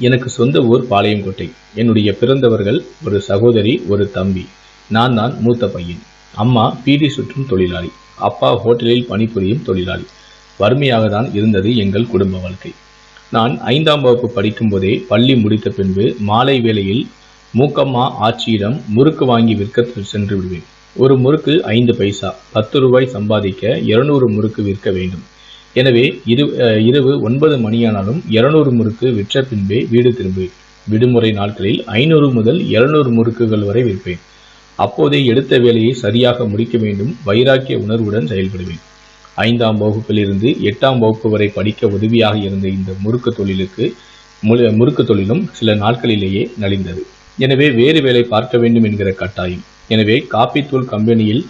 எனக்கு சொந்த ஊர் பாளையங்கோட்டை. என்னுடைய பிறந்தவர்கள் ஒரு சகோதரி ஒரு தம்பி. நான் தான் மூத்த பையன். அம்மா பீடி சுற்றும் தொழிலாளி. அப்பா ஹோட்டலில் பணிபுரியும் தொழிலாளி. வறுமையாக தான் இருந்தது எங்கள் குடும்ப வாழ்க்கை. நான் ஐந்தாம் வகுப்பு படிக்கும்போதே பள்ளி முடித்த பின்பு மாலை வேளையில் மூக்கம்மா ஆட்சியிடம் முறுக்கு வாங்கி விற்க சென்று விடுவேன். ஒரு முறுக்கு ஐந்து பைசா. பத்து ரூபாய் சம்பாதிக்க இருநூறு முறுக்கு விற்க வேண்டும். எனவே இரு இரவு ஒன்பது மணியானாலும் இருநூறு முறுக்கு விற்ற பின்பே வீடு திரும்புவேன் விடுமுறை நாட்களில் ஐநூறு முதல் இருநூறு முறுக்குகள் வரை விற்பேன். அப்போதே எடுத்த வேலையை சரியாக முடிக்க வேண்டும் வைராக்கிய உணர்வுடன் செயல்படுவேன். ஐந்தாம் வகுப்பிலிருந்து எட்டாம் வகுப்பு வரை படிக்க உதவியாக இருந்த இந்த முறுக்கு தொழிலுக்கு முழு முறுக்கு தொழிலும் சில நாட்களிலேயே நலிந்தது. எனவே வேறு வேலை பார்க்க வேண்டும் என்கிற கட்டாயம். எனவே காப்பித்தூள் கம்பெனியில்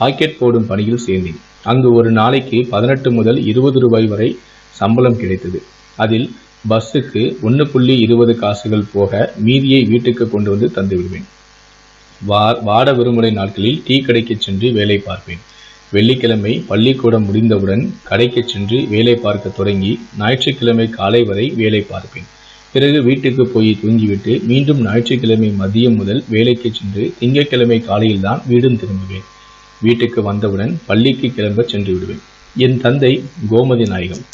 பாக்கெட் போடும் பணியில் சேர்ந்தேன். அங்கு ஒரு நாளைக்கு பதினெட்டு முதல் இருபது ரூபாய் வரை சம்பளம் கிடைத்தது. அதில் பஸ்ஸுக்கு ஒன்று புள்ளி இருபது காசுகள் போக மீதியை வீட்டுக்கு கொண்டு வந்து தந்து விடுவேன். வா வாட விடுமுறை நாட்களில் டீ கடைக்கு சென்று வேலை பார்ப்பேன். வெள்ளிக்கிழமை பள்ளிக்கூடம் முடிந்தவுடன் கடைக்கு சென்று வேலை பார்க்க தொடங்கி ஞாயிற்றுக்கிழமை காலை வரை வேலை பார்ப்பேன். பிறகு வீட்டுக்கு போய் தூங்கிவிட்டு மீண்டும் ஞாயிற்றுக்கிழமை மதியம் முதல் வேலைக்கு சென்று திங்கட்கிழமை காலையில்தான் வீடும் திரும்புவேன். வீட்டுக்கு வந்தவுடன் பள்ளிக்கு கிளம்ப சென்று விடுவேன். என் தந்தை கோமதி நாயகம்.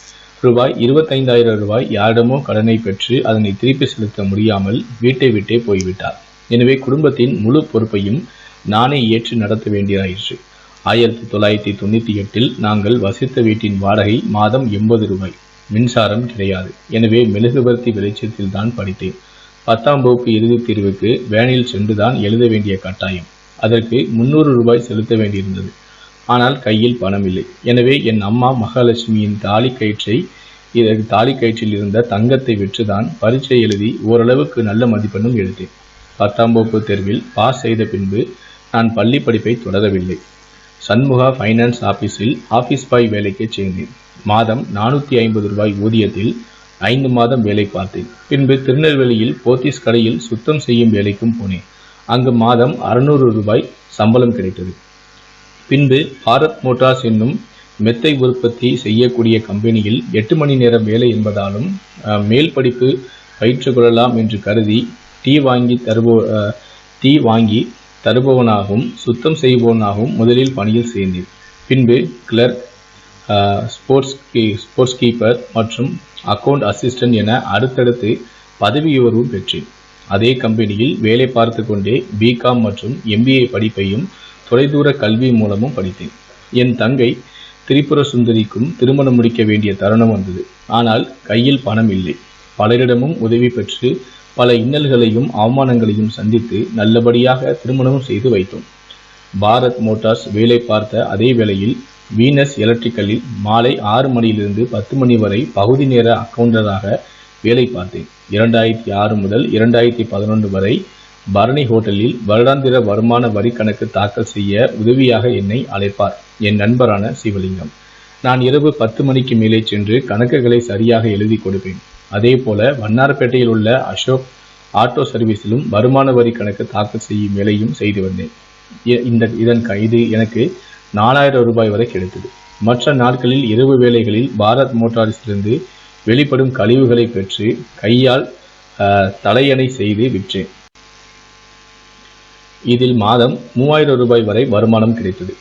ரூபாய் இருபத்தைந்தாயிரம் ரூபாய் யாரிடமோ கடனை பெற்று அதனை திருப்பி செலுத்த முடியாமல் வீட்டை விட்டே போய்விட்டார். எனவே குடும்பத்தின் முழு பொறுப்பையும் நானே ஏற்று நடத்த வேண்டியதாயிற்று. ஆயிரத்தி தொள்ளாயிரத்தி தொண்ணூற்றி எட்டில் நாங்கள் வசித்த வீட்டின் வாடகை மாதம் எண்பது ரூபாய். மின்சாரம் கிடையாது. எனவே மெழுகுபர்த்தி வெளிச்சத்தில் தான் படித்தேன். பத்தாம் வகுப்பு இறுதித் தேர்வுக்கு வேனில் சென்றுதான் எழுத வேண்டிய கட்டாயம். அதற்கு முன்னூறு ரூபாய் செலுத்த வேண்டியிருந்தது. ஆனால் கையில் பணம் இல்லை. எனவே என் அம்மா மகாலட்சுமியின் தாலி கயிற்றை இதற்கு தாலி கயிற்றில் இருந்த தங்கத்தை விற்றுதான் பரீட்சை எழுதி ஓரளவுக்கு நல்ல மதிப்பெண்ணும் எடுத்தேன். பத்தாம் வகுப்பு தேர்வில் பாஸ் செய்த பின்பு நான் பள்ளி படிப்பை தொடரவில்லை. சண்முகா ஃபைனான்ஸ் ஆபீஸில் ஆபீஸ் பாய் வேலைக்கு சேர்ந்தேன். மாதம் நானூற்றி ஐம்பது ரூபாய் ஊதியத்தில் ஐந்து மாதம் வேலை பார்த்தேன். பின்பு திருநெல்வேலியில் போத்தீஸ் கடையில் சுத்தம் செய்யும் வேலைக்கும் போனேன். அங்கு மாதம் அறுநூறு ரூபாய் சம்பளம் கிடைத்தது. பின்பு பாரத் மோட்டார்ஸ் என்னும் மெத்தை உற்பத்தி செய்யக்கூடிய கம்பெனியில் எட்டு மணி நேரம் வேலை என்பதாலும் மேல் படிப்பு பயிற்று கொள்ளலாம் என்று கருதி டீ வாங்கி தருபோ டீ வாங்கி தருபவனாகவும் சுத்தம் செய்பவனாகவும் முதலில் பணியில் சேர்ந்தேன். பின்பு கிளர்க் ஸ்போர்ட்ஸ் கீ ஸ்போர்ட்ஸ் கீப்பர் மற்றும் அக்கவுண்ட் அசிஸ்டன்ட் என அடுத்தடுத்து பதவி உயர்வும் பெற்றேன். அதே கம்பெனியில் வேலை பார்த்து கொண்டே பிகாம் மற்றும் எம்பிஏ படிப்பையும் தொலைதூர கல்வி மூலமும் படித்தேன். என் தங்கை திரிபுர சுந்தரிக்கும் திருமணம் முடிக்க வேண்டிய தருணம் வந்தது. ஆனால் கையில் பணம் இல்லை. பலரிடமும் உதவி பெற்று பல இன்னல்களையும் அவமானங்களையும் சந்தித்து நல்லபடியாக திருமணமும் செய்து வைத்தோம். பாரத் மோட்டார்ஸ் வேலை பார்த்த அதே வேளையில் வீனஸ் எலக்ட்ரிக்கலில் மாலை ஆறு மணியிலிருந்து பத்து மணி வரை பகுதி நேர அக்கவுண்டராக வேலை பார்த்தேன் இரண்டாயிரத்தி ஆறு முதல் இரண்டாயிரத்தி பதினொன்று வரை பரணி ஹோட்டலில் வருடாந்திர வருமான வரி கணக்கு தாக்கல் செய்ய உதவியாக என்னை அழைப்பார் என் நண்பரான சிவலிங்கம். நான் இரவு பத்து மணிக்கு மேலே சென்று கணக்குகளை சரியாக எழுதி கொடுப்பேன். அதே போல வண்ணாரப்பேட்டையில் உள்ள அசோக் ஆட்டோ சர்வீஸிலும் வருமான வரி கணக்கு தாக்கல் செய்யும் வேலையும் செய்து வந்தேன். இந்த இதன் இது எனக்கு நாலாயிரம் ரூபாய் வரை கிடைத்தது. மற்ற நாட்களில் இரவு வேலைகளில் பாரத் மோட்டார்ஸிலிருந்து வெளிப்படும் கழிவுகளை பெற்று கையால் தலையணை செய்து விற்றேன். இதில் மாதம் மூவாயிரம் ரூபாய் வரை வருமானம் கிடைத்தது.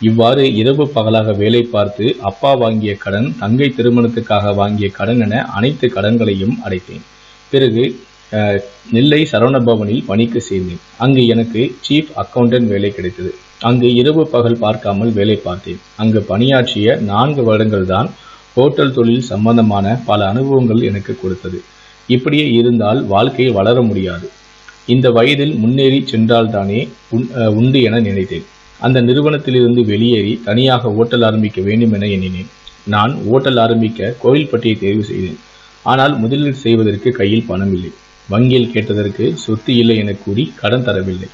இவ்வாறு இரவு பகலாக வேலை பார்த்து அப்பா வாங்கிய கடன் தங்கை திருமணத்துக்காக வாங்கிய கடன் என அனைத்து கடன்களையும் அடைத்தேன். பிறகு அஹ், நெல்லை சரவணபவனில் பணிக்கு சேர்ந்தேன். அங்கு எனக்கு சீஃப் அக்கவுண்டன்ட் வேலை கிடைத்தது. அங்கு இரவு பகல் பார்க்காமல் வேலை பார்த்தேன். அங்கு பணியாற்றிய நான்கு வருடங்கள் தான் ஹோட்டல் தொழில் சம்பந்தமான பல அனுபவங்கள் எனக்கு கொடுத்தது. இப்படியே இருந்தால் வாழ்க்கை வளர முடியாது. இந்த வயதில் முன்னேறி சென்றால்தானே உண்- உண்டு என நினைத்தேன். அந்த நிறுவனத்திலிருந்து வெளியேறி தனியாக ஓட்டல் ஆரம்பிக்க வேண்டும் என எண்ணினேன். நான் ஓட்டல் ஆரம்பிக்க கோவில்பட்டியை தேர்வு செய்தேன். ஆனால் முதலீடு செய்வதற்கு கையில் பணம் இல்லை. வங்கியில் கேட்டதற்கு சொத்து இல்லை என கூறி கடன் தரவில்லை.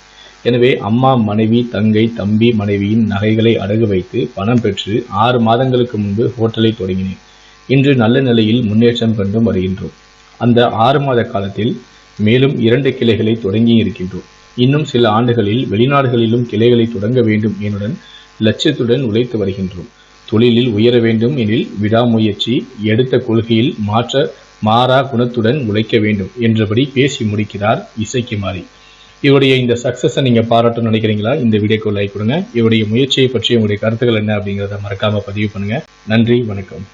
எனவே அம்மா மனைவி தங்கை தம்பி மனைவியின் நகைகளை அடகு வைத்து பணம் பெற்று ஆறு மாதங்களுக்கு முன்பு ஹோட்டலை தொடங்கினேன். இன்று நல்ல நிலையில் முன்னேற்றம் கண்டும் வருகின்றோம். அந்த ஆறு மாத காலத்தில் மேலும் இரண்டு கிளைகளை தொடங்கி இருக்கின்றோம் இன்னும் சில ஆண்டுகளில் வெளிநாடுகளிலும் கிளைகளை தொடங்க வேண்டும் என்னுடன் லட்சியத்துடன் உழைத்து வருகின்றோம். தொழிலில் உயர வேண்டும் எனில் விடாமுயற்சி எடுத்த கொள்கையில் மாற்ற மாறா குணத்துடன் உழைக்க வேண்டும் என்றபடி பேசி முடிக்கிறார் இசைக்குமாரி. இவருடைய இந்த சக்ஸஸை நீங்க பாராட்டணும்னு நினைக்கிறீங்களா? இந்த வீடியோக்கு லைக் கொடுங்க. இவருடைய முயற்சியை பற்றி உங்களுடைய கருத்துக்கள் என்ன அப்படிங்கிறத மறக்காம பதிவு பண்ணுங்க. நன்றி வணக்கம்.